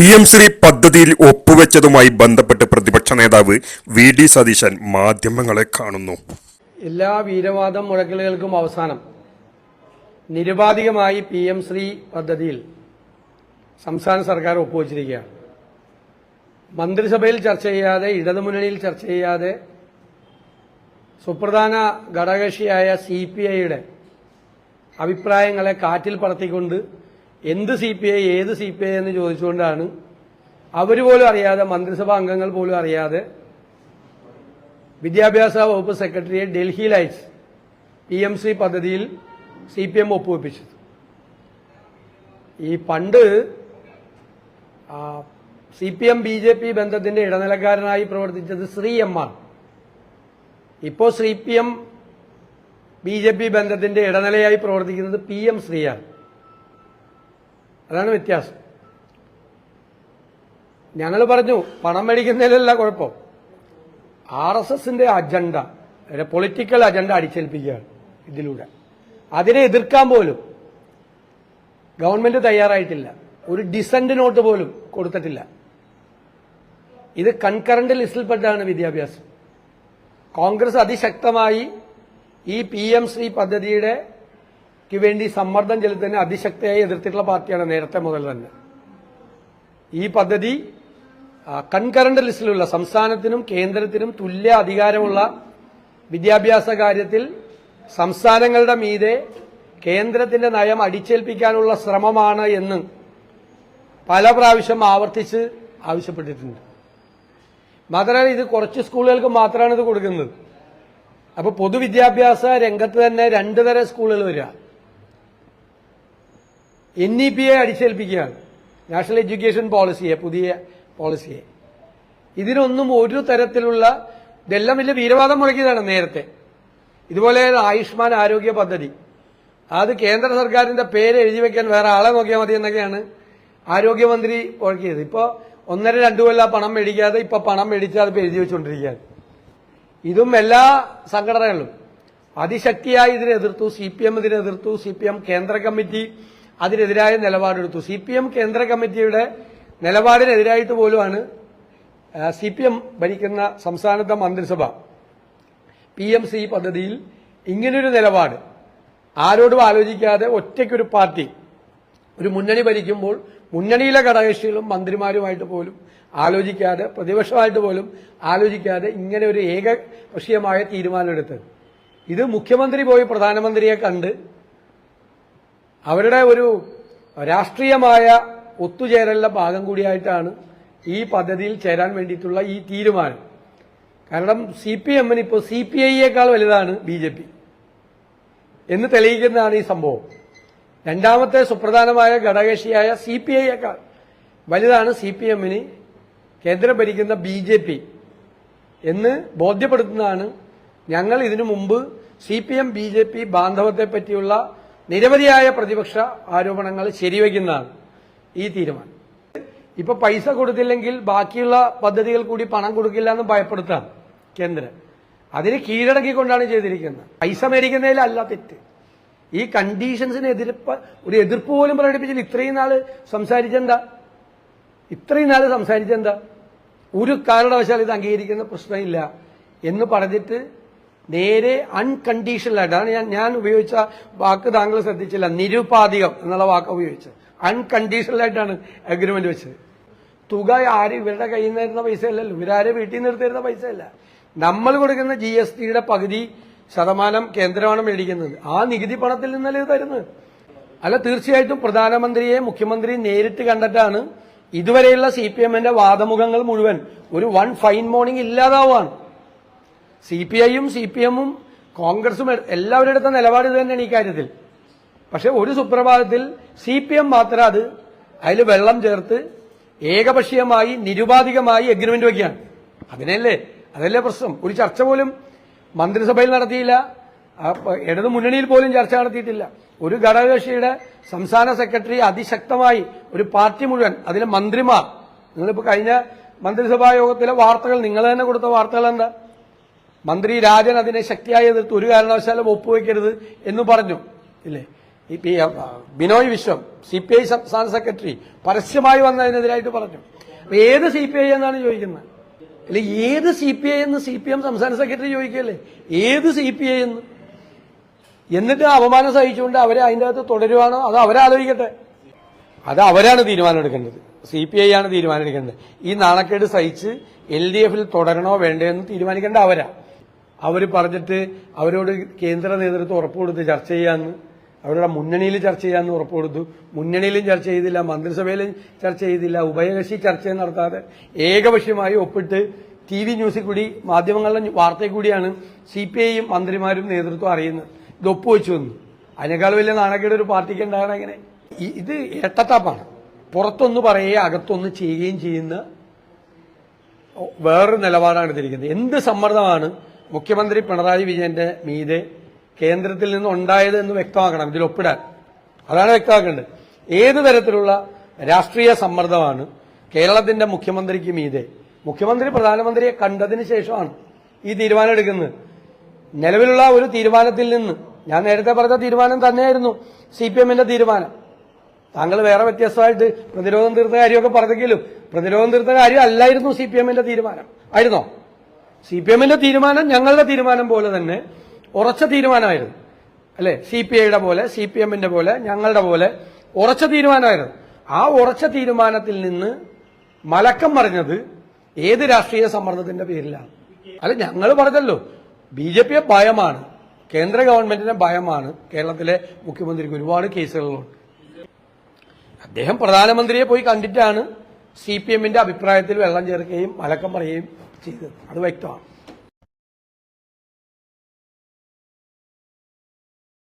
P M Shri പദ്ധതിയിൽ ഒപ്പുവെച്ചതുമായി ബന്ധപ്പെട്ട് പ്രതിപക്ഷ നേതാവ് വി ഡി സതീശൻ മാധ്യമങ്ങളെ കാണുന്നു. എല്ലാ വീരവാദം മുഴക്കലുകൾക്കും അവസാനം നിരുപാധികമായി പി എം ശ്രീ പദ്ധതിയിൽ സംസ്ഥാന സർക്കാർ ഒപ്പുവച്ചിരിക്കുകയാണ്. മന്ത്രിസഭയിൽ ചർച്ച ചെയ്യാതെ ഇടതുമുന്നണിയിൽ ചർച്ച ചെയ്യാതെ സുപ്രധാന ഘടകകക്ഷിയായ സി പി ഐയുടെ അഭിപ്രായങ്ങളെ കാറ്റിൽ പറത്തിക്കൊണ്ട് എന്ത് സി പി ഐ ഏത് സി പി ഐ എന്ന് ചോദിച്ചുകൊണ്ടാണ് അവർ പോലും അറിയാതെ മന്ത്രിസഭാ അംഗങ്ങൾ പോലും അറിയാതെ വിദ്യാഭ്യാസ വകുപ്പ് സെക്രട്ടറിയെ Delhi lights P M C പദ്ധതിയിൽ സി പി എം ഒപ്പുവെപ്പിച്ചത്. ഈ പണ്ട് C P M B J P ബന്ധത്തിന്റെ ഇടനിലക്കാരനായി പ്രവർത്തിച്ചത് ശ്രീ എം ആണ് ഇപ്പോൾ C P M B J P ബന്ധത്തിന്റെ ഇടനിലയായി പ്രവർത്തിക്കുന്നത് പി എം ശ്രീയാണ് അതാണ് വ്യത്യാസം. ഞങ്ങൾ പറഞ്ഞു പണം മേടിക്കുന്നതിലല്ല കുഴപ്പം. ആർ എസ് എസിന്റെ അജണ്ട പൊളിറ്റിക്കൽ അജണ്ട അടിച്ചേൽപ്പിക്കുകയാണ് ഇതിലൂടെ. അതിനെ എതിർക്കാൻ പോലും ഗവൺമെന്റ് തയ്യാറായിട്ടില്ല. ഒരു ഡിസന്റ് നോട്ട് പോലും കൊടുത്തിട്ടില്ല. ഇത് കൺകറന്റ് ലിസ്റ്റിൽപ്പെട്ടാണ് വിദ്യാഭ്യാസം. കോൺഗ്രസ് അതിശക്തമായി ഈ പി എം ശ്രീ പദ്ധതിയുടെ ക്ക് വേണ്ടി സമ്മർദ്ദം ചെലുത്തുന്ന അതിശക്തിയായി എതിർത്തിട്ടുള്ള പാർട്ടിയാണ് നേരത്തെ മുതൽ തന്നെ. ഈ പദ്ധതി കൺകറന്റ് ലിസ്റ്റിലുള്ള സംസ്ഥാനത്തിനും കേന്ദ്രത്തിനും തുല്യ അധികാരമുള്ള വിദ്യാഭ്യാസ കാര്യത്തിൽ സംസ്ഥാനങ്ങളുടെ മീതെ കേന്ദ്രത്തിന്റെ നയം അടിച്ചേൽപ്പിക്കാനുള്ള ശ്രമമാണ് എന്ന് പല പ്രാവശ്യം ആവർത്തിച്ച് ആവശ്യപ്പെട്ടിട്ടുണ്ട്. മാത്രമല്ല ഇത് കുറച്ച് സ്കൂളുകൾക്ക് മാത്രമാണ് ഇത് കൊടുക്കുന്നത്. അപ്പൊ പൊതുവിദ്യാഭ്യാസ രംഗത്ത് തന്നെ രണ്ട് തരം സ്കൂളുകൾ വരിക. എൻ ഇ പി എ അടിച്ചേൽപ്പിക്കുകയാണ്. നാഷണൽ എഡ്യൂക്കേഷൻ പോളിസിയെ പുതിയ പോളിസിയെ ഇതിനൊന്നും ഒരു തരത്തിലുള്ള ഇതെല്ലാം വലിയ വീരവാദം മുഴക്കിയതാണ് നേരത്തെ. ഇതുപോലെ ആയുഷ്മാൻ ആരോഗ്യ പദ്ധതി. അത് കേന്ദ്ര സർക്കാരിന്റെ പേര് എഴുതി വെക്കാൻ വേറെ ആളെ നോക്കിയാൽ മതി എന്നൊക്കെയാണ് ആരോഗ്യമന്ത്രി മുഴക്കിയത്. ഇപ്പോൾ ഒന്നര രണ്ടു കൊല്ലം പണം മേടിക്കാതെ ഇപ്പൊ പണം മേടിച്ച് അത് എഴുതി വെച്ചുകൊണ്ടിരിക്കുകയാണ് ഇതും എല്ലാ സംഘടനകളും അതിശക്തിയായി ഇതിനെ എതിർത്തു സി പി എം ഇതിനെ എതിർത്തു സി പി എം കേന്ദ്ര കമ്മിറ്റി അതിനെതിരായ നിലപാടെടുത്തു. സി പി എം കേന്ദ്ര കമ്മിറ്റിയുടെ നിലപാടിനെതിരായിട്ട് പോലുമാണ് സി പി എം ഭരിക്കുന്ന സംസ്ഥാനത്തെ മന്ത്രിസഭ. പി എം സി പദ്ധതിയിൽ ഇങ്ങനൊരു നിലപാട്. ആരോടും ആലോചിക്കാതെ ഒറ്റയ്ക്കൊരു പാർട്ടി ഒരു മുന്നണി ഭരിക്കുമ്പോൾ മുന്നണിയിലെ ഘടകകക്ഷികളും മന്ത്രിമാരുമായിട്ട് പോലും ആലോചിക്കാതെ പ്രതിപക്ഷമായിട്ട് പോലും ആലോചിക്കാതെ ഇങ്ങനെ ഒരു ഏകപക്ഷീയമായ തീരുമാനമെടുത്തത്. ഇത് മുഖ്യമന്ത്രി പോയി പ്രധാനമന്ത്രിയെ കണ്ട് അവരുടെ ഒരു രാഷ്ട്രീയമായ ഒത്തുചേരലിന്റെ ഭാഗം കൂടിയായിട്ടാണ് ഈ പദ്ധതിയിൽ ചേരാൻ വേണ്ടിയിട്ടുള്ള ഈ തീരുമാനം. കാരണം സി പി എമ്മിന് ഇപ്പോൾ സി പി ഐയേക്കാൾ വലുതാണ് ബി ജെ പി. എന്ന് തെളിയിക്കുന്നതാണ് ഈ സംഭവം. രണ്ടാമത്തെ സുപ്രധാനമായ ഘടകകക്ഷിയായ സി പി ഐയേക്കാൾ വലുതാണ് സി പി എമ്മിന് കേന്ദ്രം ഭരിക്കുന്ന ബി ജെ പി. എന്ന് ബോധ്യപ്പെടുത്തുന്നതാണ് ഞങ്ങൾ ഇതിനു മുമ്പ് C P M B J P ബാന്ധവത്തെ പറ്റിയുള്ള നിരവധിയായ പ്രതിപക്ഷ ആരോപണങ്ങൾ ശരിവയ്ക്കുന്നതാണ് ഈ തീരുമാനം. ഇപ്പൊ പൈസ കൊടുത്തില്ലെങ്കിൽ ബാക്കിയുള്ള പദ്ധതികൾ കൂടി പണം കൊടുക്കില്ല എന്ന് ഭയപ്പെടുത്താണ് കേന്ദ്രം. അതിന് കീഴടക്കിക്കൊണ്ടാണ് ചെയ്തിരിക്കുന്നത്. പൈസ മേടിക്കുന്നതിലല്ല തെറ്റ്. ഈ കണ്ടീഷൻസിന് എതിർപ്പ് ഒരു എതിർപ്പ് പോലും പ്രകടിപ്പിച്ചില്ല. ഇത്രയും നാൾ സംസാരിച്ചെന്താ? ഇത്രയും നാൾ സംസാരിച്ചെന്താ? ഒരു കാരണവശാൽ ഇത് അംഗീകരിക്കുന്ന പ്രശ്നമില്ല എന്ന് പറഞ്ഞിട്ട് നേരെ അൺകണ്ടീഷണൽ അൺകണ്ടീഷണലായിട്ടാണ് ഞാൻ ഞാൻ ഉപയോഗിച്ച വാക്ക് താങ്കൾ ശ്രദ്ധിച്ചില്ല. നിരുപാധികം എന്നുള്ള വാക്ക് ഉപയോഗിച്ചത്. അൺകണ്ടീഷണൽ ആയിട്ടാണ് അഗ്രിമെന്റ് വെച്ചത്. തുക ആര് ഇവരുടെ കയ്യിൽ നിന്ന് തരുന്ന പൈസ അല്ലല്ലോ. ഇവരാരും വീട്ടിൽ നിന്ന് തരുന്ന പൈസ അല്ല. നമ്മൾ കൊടുക്കുന്ന ജി എസ് ടിയുടെ പകുതി ശതമാനം കേന്ദ്രമാണ് മേടിക്കുന്നത്. ആ നികുതി പണത്തിൽ നിന്നല്ലേ തരുന്നത്? അല്ല തീർച്ചയായിട്ടും പ്രധാനമന്ത്രിയെ മുഖ്യമന്ത്രി നേരിട്ട് കണ്ടിട്ടാണ് ഇതുവരെയുള്ള സി പി എമ്മിന്റെ വാദമുഖങ്ങൾ മുഴുവൻ ഒരു വൺ ഫൈൻ മോർണിംഗ് ഇല്ലാതാവുകയാണ്. സി പി ഐയും സി പി എമ്മും കോൺഗ്രസും എല്ലാവരുടെ അടുത്ത നിലപാട് ഇത് തന്നെയാണ് ഈ കാര്യത്തിൽ. പക്ഷെ ഒരു സുപ്രഭാതത്തിൽ സി പി എം മാത്രം അത് അതിൽ വെള്ളം ചേർത്ത് ഏകപക്ഷീയമായി നിരുപാധികമായി എഗ്രിമെന്റ് വയ്ക്കുകയാണ് അതിനല്ലേ? അതല്ലേ പ്രശ്നം? ഒരു ചർച്ച പോലും മന്ത്രിസഭയിൽ നടത്തിയില്ല. ഇടതു മുന്നണിയിൽ പോലും ചർച്ച നടത്തിയിട്ടില്ല. ഒരു ഘടകകക്ഷിയുടെ സംസ്ഥാന സെക്രട്ടറി അതിശക്തമായി ഒരു പാർട്ടി മുഴുവൻ അതിലെ മന്ത്രിമാർ നിങ്ങളിപ്പോ കഴിഞ്ഞ മന്ത്രിസഭാ യോഗത്തിലെ വാർത്തകൾ നിങ്ങൾ തന്നെ കൊടുത്ത വാർത്തകൾ എന്താ? മന്ത്രി രാജൻ അതിനെ ശക്തിയായി എതിർത്ത് ഒരു കാരണവശാലും ഒപ്പുവെക്കരുത് എന്ന് പറഞ്ഞു. ഇല്ലേ? ഈ Binoy Viswam C P I സംസ്ഥാന സെക്രട്ടറി പരസ്യമായി വന്നതിനെതിരായിട്ട് പറഞ്ഞു. ഏത് സി പി ഐ എന്നാണ് ചോദിക്കുന്നത്? അല്ലെ ഏത് സി പി ഐ എന്ന് സി പി എം സംസ്ഥാന സെക്രട്ടറി ചോദിക്കല്ലേ ഏത് സി പി ഐ എന്ന്? എന്നിട്ട് അപമാനം സഹിച്ചുകൊണ്ട് അവരെ അതിന്റെ അകത്ത് തുടരുവാണോ? അത് അവരാലോചിക്കട്ടെ. അത് അവരാണ് തീരുമാനമെടുക്കേണ്ടത് സി പി ഐ ആണ് തീരുമാനമെടുക്കേണ്ടത് ഈ നാണക്കേട് സഹിച്ച് എൽ ഡി എഫിൽ തുടരണോ വേണ്ടോ എന്ന് തീരുമാനിക്കേണ്ട അവരാ. അവർ പറഞ്ഞിട്ട് അവരോട് കേന്ദ്ര നേതൃത്വം ഉറപ്പ് കൊടുത്ത് ചർച്ച ചെയ്യാമെന്ന് അവരുടെ മുന്നണിയിൽ ചർച്ച ചെയ്യാമെന്ന് ഉറപ്പ് കൊടുത്തു. മുന്നണിയിലും ചർച്ച ചെയ്തില്ല മന്ത്രിസഭയിലും ചർച്ച ചെയ്തില്ല ഉഭയകക്ഷി ചർച്ച നടത്താതെ ഏകപക്ഷീയമായി ഒപ്പിട്ട് ടി വി ന്യൂസിൽ കൂടി മാധ്യമങ്ങളുടെ വാർത്തയിൽ കൂടിയാണ് സി പി ഐയും മന്ത്രിമാരും നേതൃത്വം അറിയുന്നത്. ഇത് ഒപ്പുവെച്ചു വന്നു അതിനേക്കാൾ വലിയ നാണക്കേട് ഒരു പാർട്ടിക്ക് ഉണ്ടാകണം എങ്ങനെ? ഇത് എട്ടത്താപ്പാണ് പുറത്തൊന്ന് പറയുകയും അകത്തൊന്ന് ചെയ്യുകയും ചെയ്യുന്ന വേറൊരു നിലപാടാണ് എടുത്തിരിക്കുന്നത് എന്ത് സമ്മർദ്ദമാണ് മുഖ്യമന്ത്രി പിണറായി വിജയന്റെ മീതെ കേന്ദ്രത്തിൽ നിന്ന് ഉണ്ടായത് എന്ന് വ്യക്തമാക്കണം. ഇതിൽ ഒപ്പിടാൻ. അതാണ് വ്യക്തമാക്കേണ്ടത്. ഏത് തരത്തിലുള്ള രാഷ്ട്രീയ സമ്മർദ്ദമാണ് കേരളത്തിന്റെ മുഖ്യമന്ത്രിക്ക് മീതെ? മുഖ്യമന്ത്രി പ്രധാനമന്ത്രിയെ കണ്ടതിന് ശേഷമാണ് ഈ തീരുമാനം എടുക്കുന്നത്. നിലവിലുള്ള ഒരു തീരുമാനത്തിൽ നിന്ന് ഞാൻ നേരത്തെ പറഞ്ഞ തീരുമാനം തന്നെയായിരുന്നു സി പി എമ്മിന്റെ തീരുമാനം. താങ്കൾ വേറെ വ്യത്യസ്തമായിട്ട് പ്രതിരോധം തീർത്ത കാര്യമൊക്കെ പറഞ്ഞെങ്കിലും പ്രതിരോധം തീർത്ത കാര്യം അല്ലായിരുന്നു സി പി എമ്മിന്റെ തീരുമാനം. ആയിരുന്നോ? സി പി എമ്മിന്റെ തീരുമാനം ഞങ്ങളുടെ തീരുമാനം പോലെ തന്നെ ഉറച്ച തീരുമാനമായിരുന്നു. അല്ലെ? സി പി ഐയുടെ പോലെ സി പി എമ്മിന്റെ പോലെ ഞങ്ങളുടെ പോലെ ഉറച്ച തീരുമാനമായിരുന്നു. ആ ഉറച്ച തീരുമാനത്തിൽ നിന്ന് മലക്കം പറഞ്ഞത് ഏത് രാഷ്ട്രീയ സമ്മർദ്ദത്തിന്റെ പേരിലാണ്? അല്ല ഞങ്ങൾ പറഞ്ഞല്ലോ ബി ജെ പിയെ ഭയമാണ് കേന്ദ്ര ഗവൺമെന്റിനെ ഭയമാണ് കേരളത്തിലെ മുഖ്യമന്ത്രിക്ക് ഒരുപാട് കേസുകളുണ്ട്. അദ്ദേഹം പ്രധാനമന്ത്രിയെ പോയി കണ്ടിട്ടാണ് സി പി എമ്മിന്റെ അഭിപ്രായത്തിൽ വെള്ളം ചേർക്കുകയും മലക്കം പറയുകയും செய்தது அது வைத்தான்